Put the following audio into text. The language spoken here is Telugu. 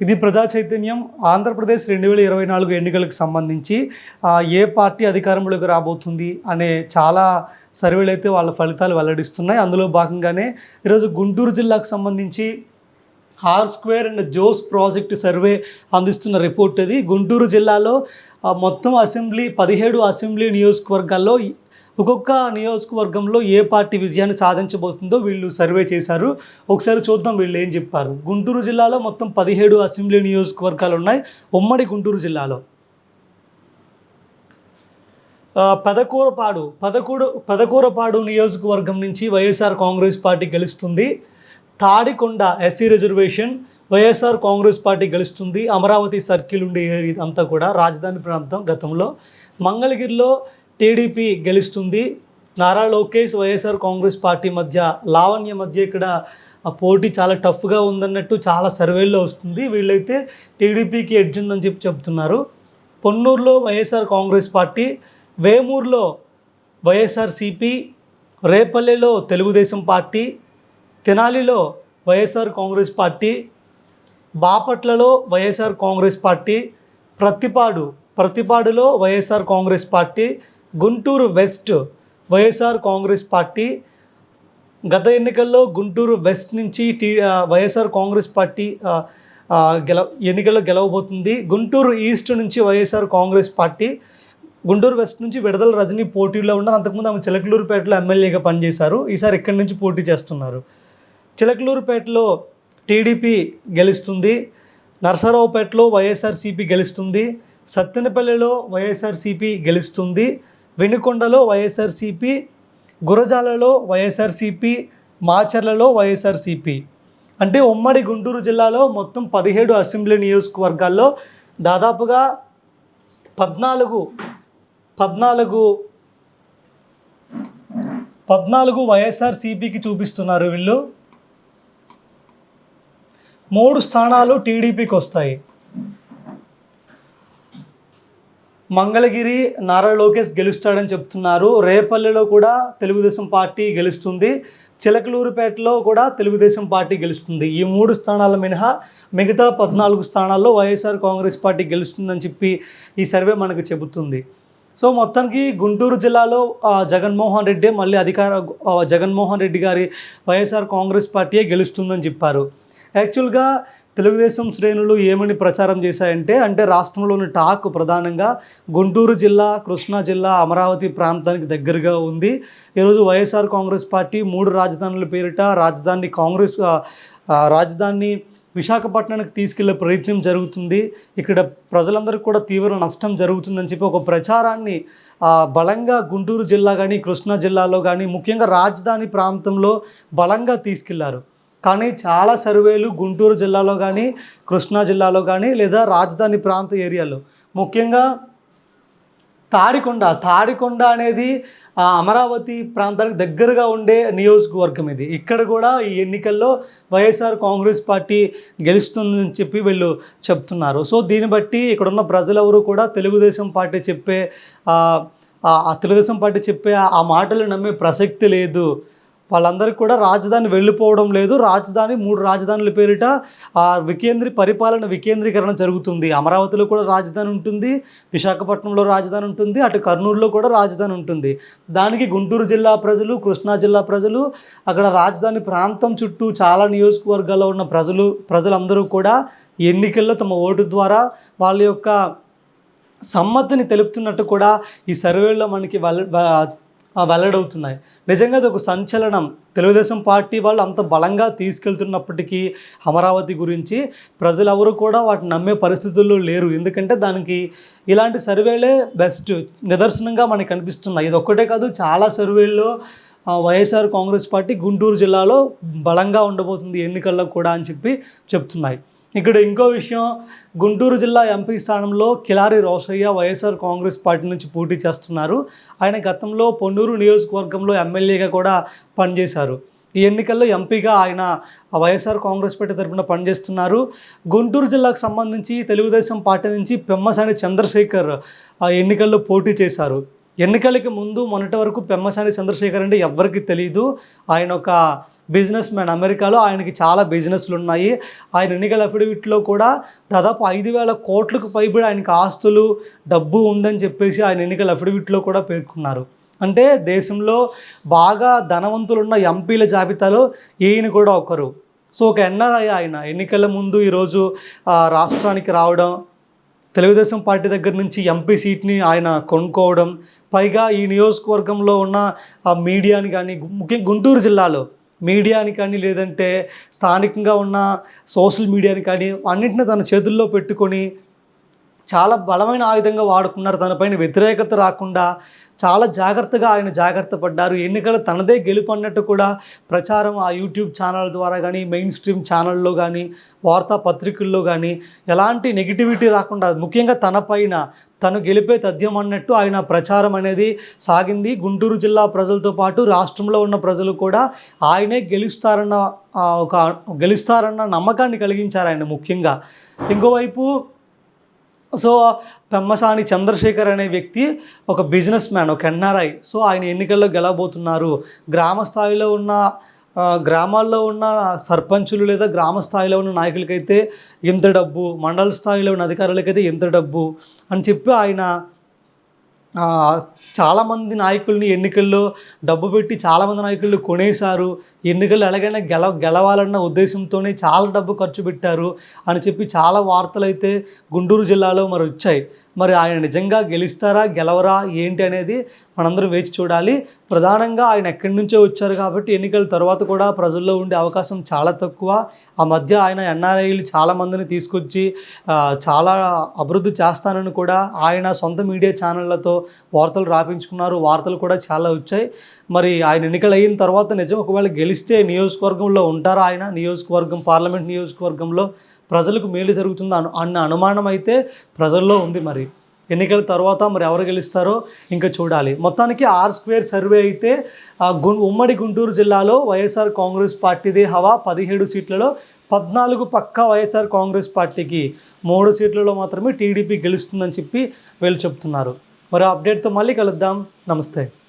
ఇది ప్రజా చైతన్యం. ఆంధ్రప్రదేశ్ రెండు వేల ఇరవై నాలుగు ఎన్నికలకు సంబంధించి ఏ పార్టీ అధికారంలోకి రాబోతుంది అనే చాలా సర్వేలు అయితే వాళ్ళ ఫలితాలు వెల్లడిస్తున్నాయి. అందులో భాగంగానే ఈరోజు గుంటూరు జిల్లాకు సంబంధించి ఆర్ స్క్వేర్ అండ్ జోస్ ప్రాజెక్ట్ సర్వే అందిస్తున్న రిపోర్ట్ ఇది గుంటూరు జిల్లాలో మొత్తం అసెంబ్లీ పదిహేడు అసెంబ్లీ నియోజకవర్గాల్లో ఒక్కొక్క నియోజకవర్గంలో ఏ పార్టీ విజయాన్ని సాధించబోతుందో వీళ్ళు సర్వే చేశారు. ఒకసారి చూద్దాం వీళ్ళు ఏం చెప్పారు. గుంటూరు జిల్లాలో మొత్తం పదిహేడు అసెంబ్లీ నియోజకవర్గాలు ఉన్నాయి. ఉమ్మడి గుంటూరు జిల్లాలో. పదకూరపాడు పెదకూరపాడు పదకూడు పెదకూరపాడు నియోజకవర్గం నుంచి వైఎస్ఆర్ కాంగ్రెస్ పార్టీ గెలుస్తుంది. Tadikonda SC reservation YSR Congress party గెలుస్తుంది. అమరావతి సర్కిల్ ఉండే అంతా కూడా రాజధాని ప్రాంతం గతంలో. మంగళగిరిలో టీడీపీ గెలుస్తుంది. నారా లోకేష్ వైఎస్ఆర్ కాంగ్రెస్ పార్టీ మధ్య లావణ్య మధ్య ఇక్కడ ఆ పోటీ చాలా టఫ్గా ఉందన్నట్టు చాలా సర్వేల్లో వస్తుంది. వీళ్ళైతే టీడీపీకి ఎడ్జ్ ఉందని చెప్పి చెప్తున్నారు. పొన్నూరులో వైఎస్ఆర్ కాంగ్రెస్ పార్టీ వేమూరులో వైఎస్ఆర్సిపి రేపల్లెలో తెలుగుదేశం పార్టీ తెనాలిలో వైఎస్ఆర్ కాంగ్రెస్ పార్టీ బాపట్లలో YSR Congress party Prathipadu ప్రతిపాడులో YSR Congress party Guntur west YSR Congress party. గత ఎన్నికల్లో గుంటూరు వెస్ట్ నుంచి టీ వైఎస్ఆర్ కాంగ్రెస్ పార్టీ గెల ఎన్నికల్లో గెలవబోతుంది. గుంటూరు ఈస్ట్ నుంచి వైఎస్ఆర్ కాంగ్రెస్ పార్టీ. గుంటూరు వెస్ట్ నుంచి విడదల రజనీ పోటీలో ఉన్నారు. అంతకుముందు ఆమె చిలకలూరుపేటలో ఎమ్మెల్యేగా పనిచేశారు. ఈసారి ఇక్కడి నుంచి పోటీ చేస్తున్నారు. చిలకలూరుపేటలో టీడీపీ గెలుస్తుంది. నరసరావుపేటలో వైఎస్ఆర్సీపీ గెలుస్తుంది. సత్తెనపల్లిలో వైఎస్ఆర్సీపీ గెలుస్తుంది. వెనుకొండలో వైఎస్ఆర్సీపీ గురజాలలో వైఎస్ఆర్సీపీ మాచర్లలో వైఎస్ఆర్సీపీ. అంటే ఉమ్మడి గుంటూరు జిల్లాలో మొత్తం పదిహేడు అసెంబ్లీ నియోజకవర్గాల్లో దాదాపుగా పద్నాలుగు పద్నాలుగు పద్నాలుగు వైఎస్ఆర్సీపీకి చూపిస్తున్నారు వీళ్ళు. మూడు స్థానాలు టీడీపీకి వస్తాయి. మంగళగిరి నారా లోకేష్ గెలుస్తాడని చెప్తున్నారు. రేపల్లెలో కూడా తెలుగుదేశం పార్టీ గెలుస్తుంది. చిలకలూరుపేటలో కూడా తెలుగుదేశం పార్టీ గెలుస్తుంది. ఈ మూడు స్థానాల మినహా మిగతా పద్నాలుగు స్థానాల్లో వైఎస్ఆర్ కాంగ్రెస్ పార్టీ గెలుస్తుందని చెప్పి ఈ సర్వే మనకు చెబుతుంది. సో మొత్తానికి గుంటూరు జిల్లాలో జగన్మోహన్ రెడ్డి మళ్ళీ అధికార జగన్మోహన్ రెడ్డి గారి వైఎస్ఆర్ కాంగ్రెస్ పార్టీయే గెలుస్తుందని చెప్పారు. యాక్చువల్గా తెలుగుదేశం శ్రేణులు ఏమని ప్రచారం చేశాయంటే అంటే రాష్ట్రంలోని టాక్ ప్రధానంగా గుంటూరు జిల్లా కృష్ణా జిల్లా అమరావతి ప్రాంతానికి దగ్గరగా ఉంది. ఈరోజు వైఎస్ఆర్ కాంగ్రెస్ పార్టీ మూడు రాజధానుల పేరిట రాజధాని కాంగ్రెస్ రాజధాని విశాఖపట్నానికి తీసుకెళ్ళే ప్రయత్నం జరుగుతుంది. ఇక్కడ ప్రజలందరికీ కూడా తీవ్ర నష్టం జరుగుతుందని చెప్పి ఒక ప్రచారాన్ని బలంగా గుంటూరు జిల్లా కానీ కృష్ణా జిల్లాలో కానీ ముఖ్యంగా రాజధాని ప్రాంతంలో బలంగా తీసుకెళ్ళారు. కానీ చాలా సర్వేలు గుంటూరు జిల్లాలో కానీ కృష్ణా జిల్లాలో కానీ లేదా రాజధాని ప్రాంత ఏరియాలో. ముఖ్యంగా తాడికొండ తాడికొండ అనేది అమరావతి ప్రాంతానికి దగ్గరగా ఉండే నియోజకవర్గం ఇది. ఇక్కడ కూడా ఈ ఎన్నికల్లో వైఎస్ఆర్ కాంగ్రెస్ పార్టీ గెలుస్తుందని చెప్పి వీళ్ళు చెప్తున్నారు. సో దీన్ని బట్టి ఇక్కడున్న ప్రజలెవరూ కూడా తెలుగుదేశం పార్టీ చెప్పే ఆ తెలుగుదేశం పార్టీ చెప్పే ఆ మాటలు నమ్మే ప్రసక్తి లేదు. వాళ్ళందరికీ కూడా రాజధాని వెళ్ళిపోవడం లేదు. రాజధాని మూడు రాజధానుల పేరిట ఆ వికేంద్రీ పరిపాలన వికేంద్రీకరణ జరుగుతుంది. అమరావతిలో కూడా రాజధాని ఉంటుంది. విశాఖపట్నంలో రాజధాని ఉంటుంది. అటు కర్నూలులో కూడా రాజధాని ఉంటుంది. దానికి గుంటూరు జిల్లా ప్రజలు కృష్ణా జిల్లా ప్రజలు అక్కడ రాజధాని ప్రాంతం చుట్టూ చాలా నియోజకవర్గాల్లో ఉన్న ప్రజలు ప్రజలందరూ కూడా ఎన్నికల్లో తమ ఓటు ద్వారా వాళ్ళ యొక్క సమ్మతిని తెలుపుతున్నట్టు కూడా ఈ సర్వేలో మనకి వాళ్ళ వెల్లడవుతున్నాయి నిజంగా అది ఒక సంచలనం. తెలుగుదేశం పార్టీ వాళ్ళు అంత బలంగా తీసుకెళ్తున్నప్పటికీ అమరావతి గురించి ప్రజలెవరూ కూడా వాటిని నమ్మే పరిస్థితుల్లో లేరు. ఎందుకంటే దానికి ఇలాంటి సర్వేలే బెస్ట్. నిదర్శనంగా మనకి కనిపిస్తున్నాయి. ఇది ఒక్కటే కాదు చాలా సర్వేల్లో వైఎస్ఆర్ కాంగ్రెస్ పార్టీ గుంటూరు జిల్లాలో బలంగా ఉండబోతుంది ఎన్నికల్లో కూడా అని చెప్పి చెప్తున్నాయి. ఇక్కడ ఇంకో విషయం గుంటూరు జిల్లా ఎంపీ స్థానంలో కిలారి రోసయ్య వైఎస్ఆర్ కాంగ్రెస్ పార్టీ నుంచి పోటీ చేస్తున్నారు. ఆయన గతంలో పొన్నూరు నియోజకవర్గంలో ఎమ్మెల్యేగా కూడా పనిచేశారు. ఈ ఎన్నికల్లో ఎంపీగా ఆయన వైఎస్ఆర్ కాంగ్రెస్ పార్టీ తరఫున పనిచేస్తున్నారు. గుంటూరు జిల్లాకు సంబంధించి తెలుగుదేశం పార్టీ నుంచి పెమ్మసాని చంద్రశేఖర్ ఎన్నికల్లో పోటీ చేశారు. ఎన్నికలకి ముందు మొన్నటి వరకు పెమ్మసాని చంద్రశేఖర్ అంటే ఎవరికి తెలియదు ఆయన ఒక బిజినెస్ మ్యాన్ అమెరికాలో ఆయనకి చాలా బిజినెస్లు ఉన్నాయి. ఆయన ఎన్నికల అఫిడవిట్లో కూడా దాదాపు ఐదు వేల కోట్లకు పైబడి ఆయనకి ఆస్తులు డబ్బు ఉందని చెప్పేసి ఆయన ఎన్నికల అఫిడవిట్లో కూడా పేర్కొన్నారు. అంటే దేశంలో బాగా ధనవంతులున్న ఎంపీల జాబితాలో ఈయన కూడా ఒకరు. సో ఒక ఎన్ఆర్ఐ ఆయన ఎన్నికల ముందు ఈరోజు రాష్ట్రానికి రావడం తెలుగుదేశం పార్టీ దగ్గర నుంచి ఎంపీ సీట్ని ఆయన కొనుక్కోవడం పైగా ఈ నియోజకవర్గంలో ఉన్న ఆ మీడియాని కానీ ముఖ్యంగా గుంటూరు జిల్లాలో మీడియాని కానీ లేదంటే స్థానికంగా ఉన్న సోషల్ మీడియాని కానీ అన్నింటిని తన చేతుల్లో పెట్టుకొని చాలా బలమైన ఆయుధంగా వాడుకున్నారు. తనపైన వ్యతిరేకత రాకుండా చాలా జాగ్రత్తగా ఆయన జాగ్రత్త పడ్డారు. ఎన్నికలు తనదే గెలుపు అన్నట్టు కూడా ప్రచారం ఆ యూట్యూబ్ ఛానల్ ద్వారా కానీ మెయిన్ స్ట్రీమ్ ఛానల్లో కానీ వార్తాపత్రికల్లో కానీ ఎలాంటి నెగిటివిటీ రాకుండా ముఖ్యంగా తనపైన తను గెలిపే తథ్యం అన్నట్టు ఆయన ప్రచారం అనేది సాగింది. గుంటూరు జిల్లా ప్రజలతో పాటు రాష్ట్రంలో ఉన్న ప్రజలు కూడా ఆయనే గెలుస్తారన్న ఒక గెలుస్తారన్న నమ్మకాన్ని కలిగించారు ఆయన ముఖ్యంగా. ఇంకోవైపు సో పెమ్మసాని చంద్రశేఖర్ అనే వ్యక్తి ఒక బిజినెస్ మ్యాన్ ఒక ఎన్ఆర్ఐ సో ఆయన ఎన్నికల్లో గెలవబోతున్నారు. గ్రామ స్థాయిలో ఉన్న గ్రామాల్లో ఉన్న సర్పంచులు లేదా గ్రామ స్థాయిలో ఉన్న నాయకులకైతే ఎంత డబ్బు మండల స్థాయిలో ఉన్న అధికారులకైతే ఎంత డబ్బు అని చెప్పి ఆయన చాలామంది నాయకుల్ని ఎన్నికల్లో డబ్బు పెట్టి చాలామంది నాయకులు కొనేశారు. ఎన్నికలు ఎలాగైనా గెల గెలవాలన్న ఉద్దేశంతోనే చాలా డబ్బు ఖర్చు పెట్టారు అని చెప్పి చాలా వార్తలు అయితే గుంటూరు జిల్లాలో మరి వచ్చాయి. మరి ఆయన నిజంగా గెలుస్తారా గెలవరా ఏంటి అనేది మనందరం వేచి చూడాలి. ప్రధానంగా ఆయన ఎక్కడి నుంచో వచ్చారు కాబట్టి ఎన్నికల తర్వాత కూడా ప్రజల్లో ఉండే అవకాశం చాలా తక్కువ. ఆ మధ్య ఆయన ఎన్ఆర్ఐలు చాలామందిని తీసుకొచ్చి చాలా అభివృద్ధి చేస్తానని కూడా ఆయన సొంత మీడియా ఛానళ్ళతో వార్తలు రాపించుకున్నారు. వార్తలు కూడా చాలా వచ్చాయి. మరి ఆయన ఎన్నికలు అయిన తర్వాత నిజం ఒకవేళ గెలిస్తే నియోజకవర్గంలో ఉంటారా ఆయన? నియోజకవర్గం పార్లమెంట్ నియోజకవర్గంలో ప్రజలకు మేలు జరుగుతుంది అను అన్న అనుమానం అయితే ప్రజల్లో ఉంది మరి. ఎన్నికల తర్వాత మరి ఎవరు గెలుస్తారో ఇంకా చూడాలి. మొత్తానికి ఆర్ స్క్వేర్ సర్వే అయితే గు ఉమ్మడి గుంటూరు జిల్లాలో వైఎస్ఆర్ కాంగ్రెస్ పార్టీది హవా పదిహేడు సీట్లలో పద్నాలుగు పక్క వైఎస్ఆర్ కాంగ్రెస్ పార్టీకి మూడు సీట్లలో మాత్రమే టీడీపీ గెలుస్తుందని చెప్పి వీళ్ళు చెప్తున్నారు. మరి అప్డేట్తో మళ్ళీ కలుద్దాం. నమస్తే.